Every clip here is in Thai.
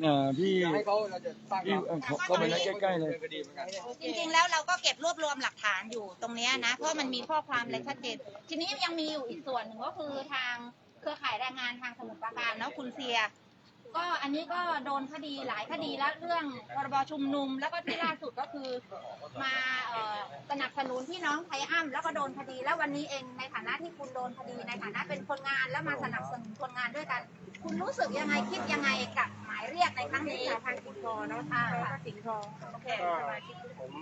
เนี่ยพี่ให้เขาเราจะสร้างพี่เอ่อเขาเข้าไปนะใกล้ๆเลยคดีเหมือนกันจริงๆ แล้วเราก็เก็บรวบรวมหลักฐานอยู่ตรงเนี้ยนะ เพราะมันมีข้อความอะไรชัดเจน ทีนี้ยังมีอยู่อีกส่วนหนึ่งก็คือทางเครือข่ายแรงงานทางสมุทรปราการเนาะคุณเซีย ก็อันนี้ก็โดนคดีหลายคดีแล้วเรื่องพรบชุมนุม แล้วก็ที่ล่าสุดก็คือมาเอ่อสนับสนุนพี่น้องไทยอ้ำแล้วก็โดนคดีแล้ววันนี้เองในฐานะที่คุณโดนคดีในฐานะเป็นคนงานแล้วมาสนับสนุนคนงานด้วยกัน คุณรู้สึกยังไงคิดยังไงกับหมายเรียกในครั้งนี้ทางสิงห์ทองเนาะทางสิงห์ทองโอเคก็สมาชิกผม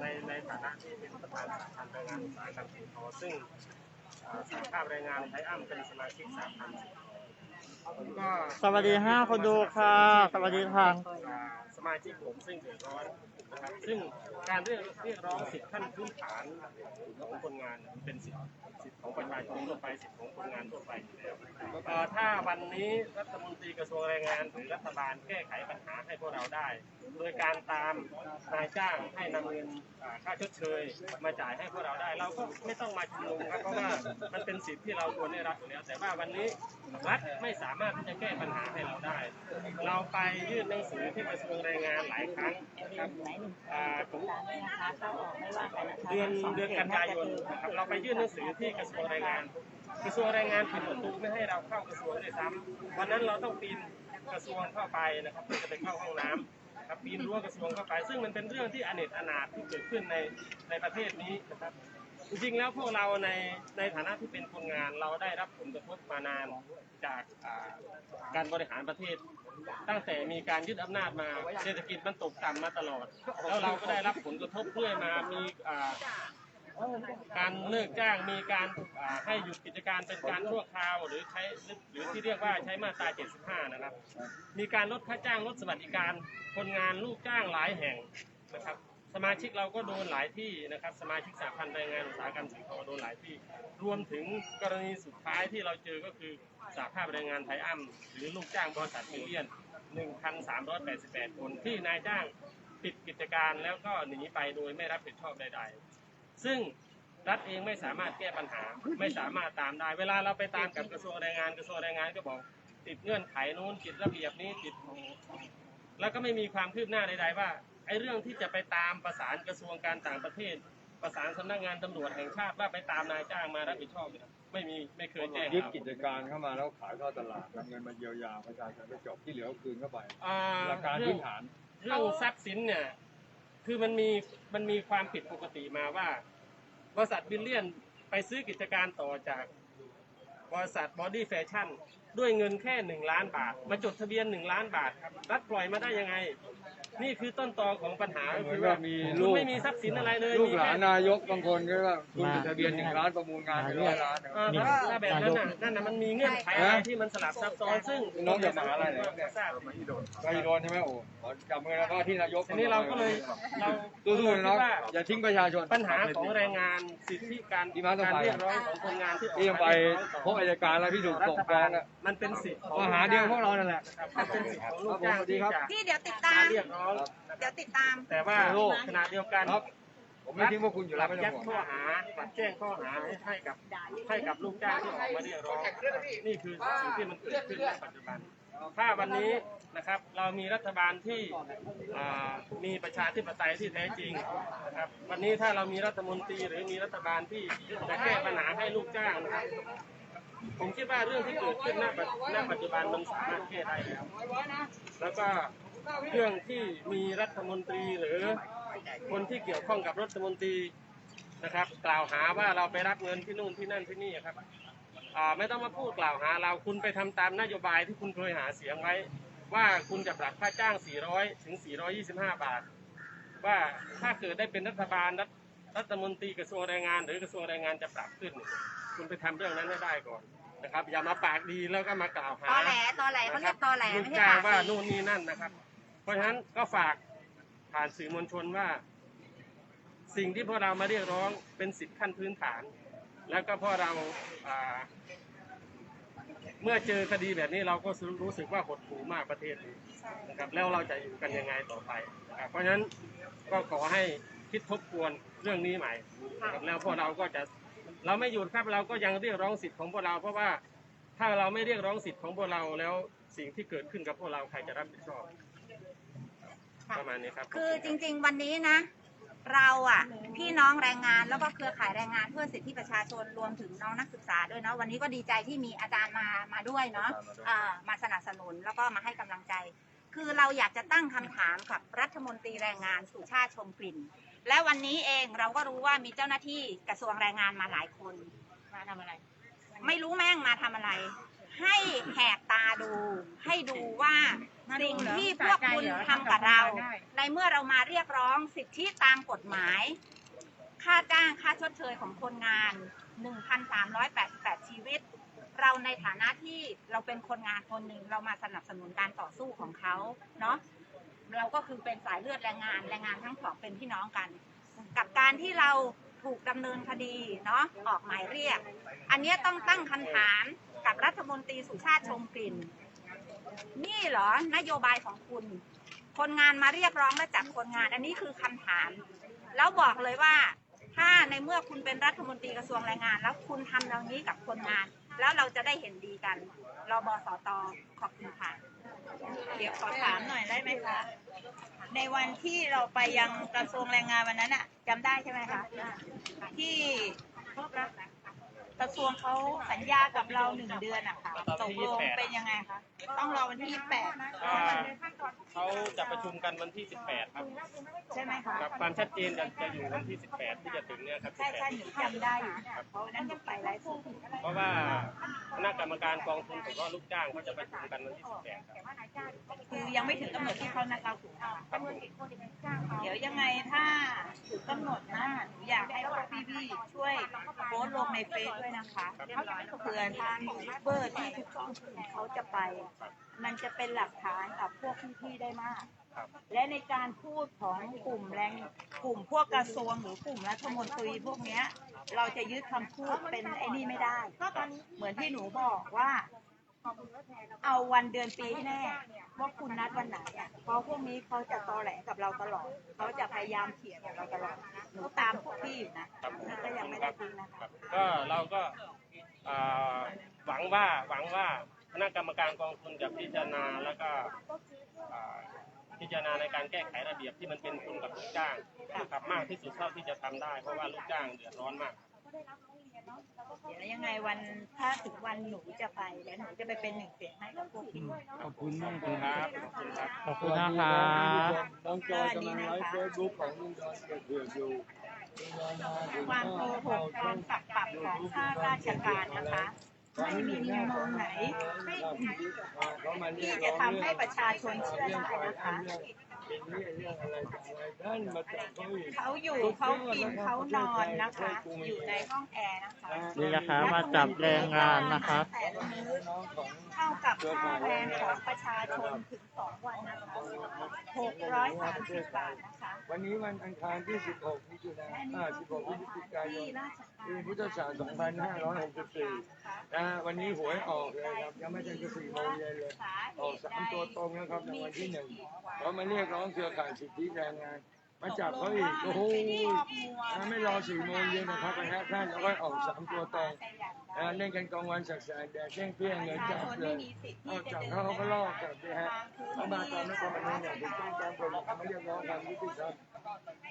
ในในฐานะที่เป็นประธานสาพันธ์แรงงานอุตสาหกรรมสิงคโปร์ซึ่งสภาพแรงงานไทยอ้ำเป็นสมาชิกสาพันธ์ สวัสดีห้าคนดูค่ะ สวัสดีทาง สมาชิกผมซึ่งเดือดร้อน นะครับ ซึ่งการเรียกเรียกร้องสิทธิขั้นพื้นฐานของคนงานเป็นสิทธิสิทธิของประชาชนทั่วไปสิทธิของคนงานทั่วไปอยู่แล้วเอ่อถ้าวันนี้รัฐมนตรีกระทรวงแรงงานหรือรัฐบาลแก้ไขปัญหาให้พวกเราได้ โดยการตามนายจ้างให้นำเงินค่าชดเชยมาจ่ายให้พวกเราได้ เราก็ไม่ต้องมาชุมนุมครับเพราะว่ามันเป็นสิทธิที่เราควรได้รับอยู่แล้ว แต่ว่าวันนี้รัฐไม่สามารถที่จะแก้ปัญหาให้เราได้ เราไปยื่นหนังสือที่กระทรวงแรงงานหลายครั้งครับอ่าผมเดือนเดือนกันยายนนะครับเราไปยื่นหนังสือที่กระทรวงแรงงาน กระทรวงแรงงานปิดประตูไม่ให้เราเข้ากระทรวงเลยซ้ำวันนั้นเราต้องปีนกระทรวงเข้าไปนะครับเพื่อจะไปเข้าห้องน้ำครับปีนรั้วกระทรวงเข้าไป ซึ่งมันเป็นเรื่องที่อเนจอนาถที่เกิดขึ้นในในประเทศนี้นะครับจริงๆแล้วพวกเราในในฐานะที่เป็นคนงานเราได้รับผลกระทบมานานจากการบริหารประเทศ ตั้งแต่มีการยึดอำนาจมาเศรษฐกิจมันตกต่ำมาตลอด แล้วเราก็ได้รับผลกระทบเรื่อยมามีการเลิกจ้างมีการให้หยุดกิจการเป็นการชั่วคราวหรือใช้หรือที่เรียกว่าใช้มาตรา 75 นะครับ มีการลดค่าจ้างลดสวัสดิการคนงานลูกจ้างหลายแห่งนะครับ สมาชิกเราก็โดนหลายที่นะครับ สมาชิกสาพันธ์แรงงานอุตสาหกรรมสิงคโปร์โดนหลายที่ รวมถึงกรณีสุดท้ายที่เราเจอก็คือสาภาพแรงงานไทยอ้ำหรือลูกจ้างบริษัทมิเลียน 1,388 คนที่นายจ้างปิดกิจการแล้วก็หนีไปโดยไม่รับผิดชอบใด ๆ ซึ่งรัฐเองไม่สามารถแก้ปัญหา ไม่สามารถตามได้ เวลาเราไปตามกับกระทรวงแรงงานกระทรวงแรงงานก็บอก ติดเงื่อนไขนู้นติดระเบียบนี้ติดแล้วก็ไม่มีความคืบหน้าใดๆว่า ไอ้เรื่องที่จะไปตามประสานกระทรวงการต่างประเทศ ประสานสำนักงานตำรวจแห่งชาติว่าไปตามนายจ้างมารับผิดชอบเนี่ยไม่มีไม่เคยแจ้งยึดเรากิจการเข้ามาแล้วขายเข้าตลาดนำเงินมาเยียวยาประชาชนไปจบที่เหลือคืนเข้าไปอ่าหลักการเรื่พื้องนฐาน เรื่องทรัพย์สินเนี่ย คือมันมีมันมีความผิดปกติมาว่าบริษัทบิลเลียนไปซื้อกิจการต่อจากบริษัทบอดี้แฟชั่นด้วยเงินแค่หนึ่งล้านบาท มาจดทะเบียนหนึ่งล้านบาทครับรัฐปล่อยมาได้ยังไง นี่คือต้นตอของปัญหาก็เหมืคืออนกับว่ามีคุลูณกไม่มีทรัพย์สินอะไรเลยลูกมีหลาแค่นนายกบางคนก็ว่าคุณจดทะเบียนหนึ่งล้านประมูลงานเป็นร้อยล้านนะเอ่อถ้าถ้าแบบนั้นน่ะนั่นน่ะมันมีเงื่อนไขอะไรที่มันสลับซับซ้อนซึ่งน้องจากมหาลัยไหนเนี่ย ทราบไปโดนใช่ไหมโอ้ขอจำเงินแล้วก็ที่นายกทีนี้เราก็เลยเราสู้ๆนะน้องคิดว่า อย่าทิ้งประชาชน ปัญหาของแรงงานสิทธิการที่มาต้องการไป เรียกร้องของคนงานที่ออกที่ยังไปมาเรียกร้องต่อพบอัยการแล้วพี่ถูกรัส่งฐฟ้อบางลอะมันเป็นสิทธิ์ของมาหาเดียวพวกเรานั่นแหละ ครับมันเป็นสิทธิ์ของลูกครับผมจ้างสวัสดีที่ครับจะพี่เดี๋ยวติดตาม เรียกร้องเดี๋ยวติดตาม แต่ว่าโลกขณะเดียวกันครับ ผมไม่ทิ้งพวกคุณอยู่แล้วไม่ยัต้องดห่วงข้อหาปัดแจ้งข้อหาให้ให้กับให้กับลูกจ้างที่ออกมาเรียกร้องนี่คือสิ่งที่มันเกิดขึ้นในปัจจุบัน ถ้าวันนี้นะครับเรามีรัฐบาลที่อ่ามีประชาธิปไตยที่แท้จริงนะครับวันนี้ถ้าเรามีรัฐมนตรีหรือมีรัฐบาลที่จะแก้ปัญหาให้ลูกจ้างนะครับผมคิดว่าเรื่องที่เกิดขึ้นณปัจณปัจจุบันมันสามารถแก้ได้แล้วแล้วก็ เรื่องที่มีรัฐมนตรีหรือคนที่เกี่ยวข้องกับรัฐมนตรีนะครับ กล่าวหาว่าเราไปรับเงินที่นู่นที่นั่นที่นี่ครับอ่าไม่ต้องมาพูดกล่าวหาเราคุณไปทำตามนโยบายที่คุณเคยหาเสียงไว้ ว่าคุณจะปรับค่าจ้าง 400 ถึง 425 บาท ว่าถ้าเกิดได้เป็นรัฐบาลรัฐรัฐมนตรีกระทรวงแรงงาน หรือกระทรวงแรงงานจะปรับขึ้น คุณไปทำเรื่องนั้นให้ได้ก่อนนะครับ อย่ามาปากดีแล้วก็มากล่าวหาตอแหลตอแหลเขาเรียกตอแหลลูไม่กใช่จ้างปากว่าดีนู่นนี่นั่นนะครับ เพราะฉะนั้นก็ฝากผ่านสื่อมวลชนว่า สิ่งที่พวกเรามาเรียกร้องเป็นสิทธิขั้นพื้นฐาน แล้วก็พวกเราเมื่อเจอคดีแบบนี้เราก็รู้สึกว่าหดหู่มากประเทศนี้นะครับแล้วเราจะอยู่กันยังไงต่อไปนะครับเพราะฉะนั้นก็ขอให้คิดทบทวนเรื่องนี้ใหม่นะครับแล้วพวกเราก็จะเราไม่หยุดครับเราก็ยังเรียกร้องสิทธิ์ของพวกเรา เพราะว่าถ้าเราไม่เรียกร้องสิทธิ์ของพวกเราแล้วสิ่งที่เกิดขึ้นกับพวกเราใครจะรับผิดชอบ ค่ะประมาณนี้ครับคือจริง ๆ วันนี้นะ เราอะ พี่น้องแรงงานแล้วก็เครือข่ายแรงงานเพื่อสิทธิประชาชนรวมถึงน้องนักศึกษาด้วยเนาะวันนี้ก็ดีใจที่มีอาจารย์มามาด้วยเนาะอ่ามาสนับสนุนแล้วก็มาให้กำลังใจ คือเราอยากจะตั้งคำถามกับรัฐมนตรีแรงงานสุชาติชมกลิ่น และวันนี้เองเราก็รู้ว่ามีเจ้าหน้าที่กระทรวงแรงงานมาหลายคน มาทำอะไร ไม่รู้แม่งมาทำอะไร ให้แหกตาดู ให้ดูว่าสิ่งที่พวกคุณทำกับเรา ในเมื่อเรามาเรียกร้องสิทธิตามกฎหมาย ค่าจ้างค่าชดเชยของคนงาน 1,388 ชีวิต เราในฐานะที่เราเป็นคนงานคนหนึ่งเรามาสนับสนุนการต่อสู้ของเขาเนาะเราก็คือเป็นสายเลือดแรงงานแรงงานทั้งสองเป็นพี่น้องกัน กับการที่เราถูกดำเนินคดีเนาะออกหมายเรียก อันเนี้ยต้องตั้งคำถาม กับรัฐมนตรีสุชาติชมกลิ่น นี่เหรอนโยบายของคุณ คนงานมาเรียกร้องและจับคนงาน อันนี้คือคำถาม แล้วบอกเลยว่า ถ้าในเมื่อคุณเป็นรัฐมนตรีกระทรวงแรงงาน แล้วคุณทำอย่างนี้กับคนงาน แล้วเราจะได้เห็นดีกันรบสตขอบคุณค่ะเดี๋ยวขอถามหน่อยได้ไหมคะ ในวันที่เราไปยังกระทรวงแรงงานวันนั้นอะจำได้ใช่ไหมคะ ที่กระ ทรวงเขาสัญญากับเราหนึ่งเดือนอะค่ะตกลงเป็นยังไงคะ ต้องรอวันที่ยี่สิบแปดอ่า เขาจะประชุมกันวันที่ 18 ครับใช่ไหมคะครับความชัดเจนจะจะอยู่วันที่ 18 ที่จะถึงเนี่ยครับ ใช่ใช่หนูจำได้อยู่เนี่ยเพราะวันนั้นหนูไปไลฟ์สดเพราะว่าคณะกรรมการกองทุนผมก็ลูกจ้างเขาจะประชุมกันวันที่ 18 ครับคือยังไม่ถึงกำหนดที่เขานัดเราถูกไหมคะเดี๋ยวยังไงถ้าถึงกำหนดนะหนูอยากให้พวกพี่ๆช่วยโพสต์ลงในเฟซด้วยนะคะเผื่อทางยูทูบเบอร์ที่ทุกช่องอื่นเขาจะไป มันจะเป็นหลักฐานกับพวกพี่ๆได้มาก ครับและในการพูดของกลุ่มแรงกลุ่มพวกกระทรวงหรือกลุ่มรัฐมนตรีพวกเนี้ย เราจะยึดคำพูดเป็นไอ้นี่ไม่ได้ เหมือนที่หนูบอกว่า เอาวันเดือนปีให้แน่ว่าคุณนัดวันไหนอะเพราะพวกนี้เขาจะตอแหลกับเราตลอดเขาจะพยายามเถียงกับเราตลอดหนูตามพวกพี่อยู่นะนี่ก็ยังไม่ได้ทิ้งนะคะ ครับก็เราก็อ่าหวังว่าหวังว่าค ณะกรรมการกองทุนจะพิจารณาแล้วก็อ่าพิจารณาในการแก้ไขระเบียบที่มันเป็นคุณกับลูกจ้างกับมากที่สุดเท่าที่จะทำได้ เพราะว่าลูกจ้างเดือดร้อนมาก เดี๋ยวยังไงวันถ้าถึงวันหนูจะไปเดี๋ยวหนูจะไปเป็นหนึ่งเสียงให้กับพวกพี่ขอบคุณมากขอบคุณครับ ขอบคุณครับ ขอบคุณนะคะน้องจอยกำลังไลฟ์เฟซบุ๊กของลุงจอยเกิดเดือดอยู่ความโกหกความสับปรับของข้าราชการนะคะ ไม่มีมุมไหนเขามาเรีที่ยกจะร้องทำให้ประชาชนเชื่อได้นะคะ เป็นเรื่องเรื่องอะไรต่ออะไรด้านมาจากเขาอีก เขาอยู่เขากินเขานอนนะคะ อยู่ในห้องแอร์นะคะนี่นะคะมาจับแรงงานนะคะแต่ละมื้อน้องของเท่ากับค่าแรงของประชาชนถึงสองวันนะคะหกร้อยสามสิบบาทนะคะวันนี้วันอังคารที่ 16มิถุนายนอ่า16พฤศจิกายนที่ราชการปีพุทธศักราช2564นะฮะวันนี้หวยออกเลยครับยังไม่ถึงจะ4โมงเย็นเลย ออกสามตัวตรงนะครับในวันที่หนึ่งเขามาเรียกร้องเครือข่ายสิทธิแรงงานมาจับเขาอีกโอ้โหอ่าไม่รอสี่โมงเย็นนะครับไปฮะท่านแล้วก็ออกสามตัวตรงอ่าเล่นกันกลางวันสักแสนแดดเที่ยงเที่ยงเงินจับเลยเอาจับเขาเขาก็ลอกจับเลยฮะเขามาตามนครพนมเนี่ยถูกต้องตามกฎหมายมาเรียกร้องความยุติธรรม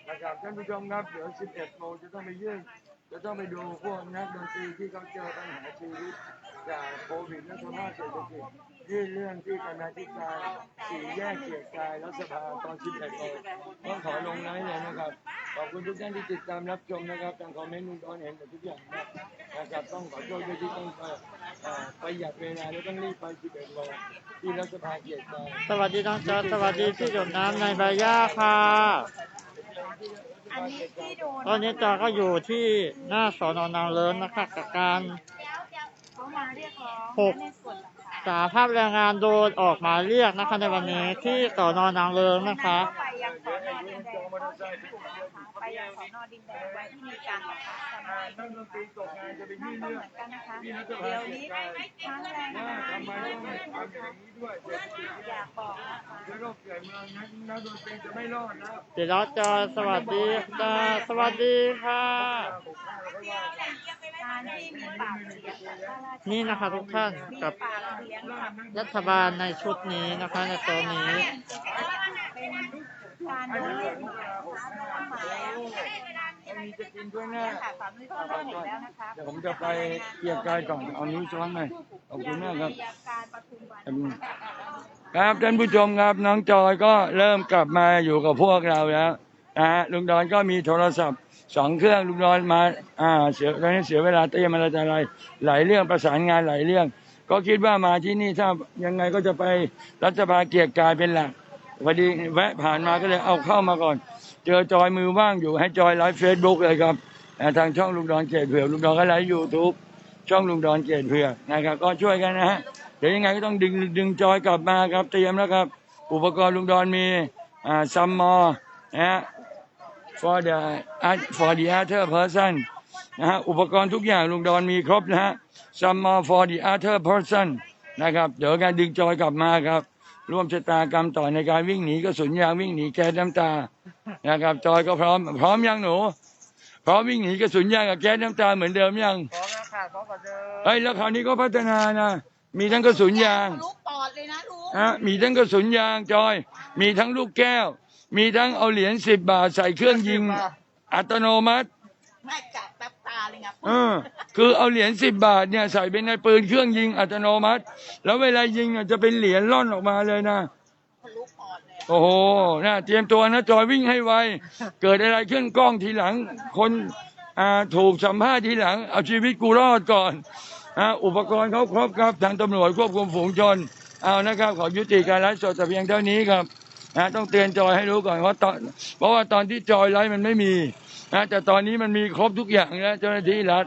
นะครับท่านผู้ชมครับเดี๋ยว11โมงจะต้องไปยื่นจะต้องไปดูพวกนักดนตรีที่เขาเจอปัญหาชีวิตจากโควิดและสภาพเศรษฐกิจ ยื่นเรื่องที่กรรมาธิการสี่แยกเกียรติกายรัฐสภาตอน11โมงต้องขอลงไลน์เลยนะครับ ขอบคุณทุกท่านที่ติดตามรับชมนะครับทางคอมเมนต์ลุงตอนเห็นหมดทุกอย่างนะนะครับต้องขอโทษด้วยที่ต้องเอ่อเอ่อประหยัดเวลาและต้องรีบไป11โมงที่รัฐสภาเกียรติกายสวัสดีน้องจอร์จสวัสดีพี่หยดน้ำในใบหญ้าค่ะอันนี้ที่โดนตอนนี้จอก็อยู่ที่หน้าสอนอนางเลินนะคะกับการเขามาเรียกร้องหกใน สาภาพแรงงานโดนออกหมายเรียกนะคะในวันนี้ที่สอนอนางเลิงนะคะ ยังสอนอดูจอมอเตอร์ไซค์ที่ผมเดียวไปยังสอนอดินแดงไว้ที่มีการปะทะกันอ่านักดนตรีตกงานจะเป็นนั่ที่นก็เลืเหอกมือนกันนะคะที่รัฐเดี๋บาลยวเกียนี้รติกายทั้งแรงว่างานทำไมต้องทำอย่างนี้ด้วยเศรษฐกิจอแย่ยากบอกนะคะแล้วก็เกิดมานักนักดนตรีจะไม่รอดแล้วเดี๋ยวเราจะสวัสดีจ้าสวัสดีค่ะการที่มีปากเสียงกับข้าราชการนี่นะคะทุกท่านมีกับปากเสียงกับรัฐบาลในชุดนี้นะคะในตอนนี้เป็นการ จะกินด้วยนะเนี่ยค่ะความรู้สึกเริ่มอีกแล้วนะคะเดี๋ยวผมจะไปเกียรติกายก่อนเอานิ้วช้อนหน่อยขอบคุณมากครับการประทุมวันครับท่านผู้ชมครับน้องจอยก็เริ่มกลับมาอยู่กับพวกเราแล้วนะฮะลุงดอนก็มีโทรศัพท์สองเครื่องลุงดอนมาอ่าเสียตอนนี้เสียเวลาเตรียมอะไรต่ออะไรหลายเรื่องประสานงานหลายเรื่อง ก็คิดว่ามาที่นี่ถ้ายังไงก็จะไปรัฐบาลเกียรติกายเป็นหลักพอดีแวะผ่านมาก็เลยเอาเข้ามาก่อน เจอจอยมือว่างอยู่ให้จอยไลฟ์เฟซบุ๊กเลยครับทางช่องลุงดอนเกรติเผือกลุงดอนก็ไลฟ์ยูทูบช่องลุงดอนเกรติเผือกนะครับ ก็ช่วยกันนะฮะเดี๋ยวยังไงก็ต้องดึงดึงจอยกลับมาครับเตรียมแล้วครับ อุปกรณ์ลุงดอนมีอ่าซัมมอนะฮะ for the for the other person นะฮะอุปกรณ์ทุกอย่างลุงดอนมีครบนะฮะซัมมอ for the other person นะครับ เดี๋ยวการดึงจอยกลับมาครับ ร่วมชะตากรรมต่อในการวิ่งหนีกระสุนยางวิ่งหนีแก๊สน้ำตา นะครับ จอยก็พร้อม พร้อมยังหนูพร้อมวิ่งหนีกระสุนยางกับแก๊สน้ำตาเหมือนเดิมยังพร้อมแล้วค่ะพร้อมกับเดิมเฮ้ยแล้วคราวนี้ก็พัฒนานะมีทั้งกระสุนยางลูกปอดเลยนะลูกฮะมีทั้งกระสุนยางจอย มีทั้งลูกแก้ว มีทั้งเอาเหรียญสิบบาทใส่เครื่องยิง อัตโนมัติแม่จับแป๊บตาเลยไงเออคือเอาเหรียญสิบบาทเนี่ยใส่เป็นในปืนเครื่องยิงอัตโนมัติ แล้วเวลายิงอะจะเป็นเหรียญล่อนออกมาเลยนะ โอ้โหน่าเตรียมตัวนะจอยวิ่งให้ไว เกิดอะไรขึ้นกล้องทีหลัง คนอ่าถูกสัมภาษณ์ทีหลัง เอาชีวิตกูรอดก่อนอ่าอุปกรณ์เขาครบครับทางตำรวจควบคุมฝูงชน เอานะครับ ขอยุติการไลฟ์สดแต่เพียงเท่านี้ครับนะต้องเตือนจอยให้รู้ก่อนว่าตอนเพราะว่าตอนที่จอยไลฟ์มันไม่มีนะแต่ตอนนี้มันมีครบทุกอย่างแล้วเจ้าหน้าที่รัฐ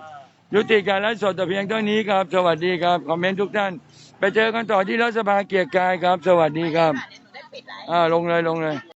ยุติการไลฟ์สดแต่เพียงเท่านี้ครับ สวัสดีครับ คอมเมนต์ทุกท่าน ไปเจอกันต่อที่รัฐสภาเกียรติกายครับ สวัสดีครับ เดี๋ยวหนูได้ปิดไลฟ์อ่าลงเลยลงเลย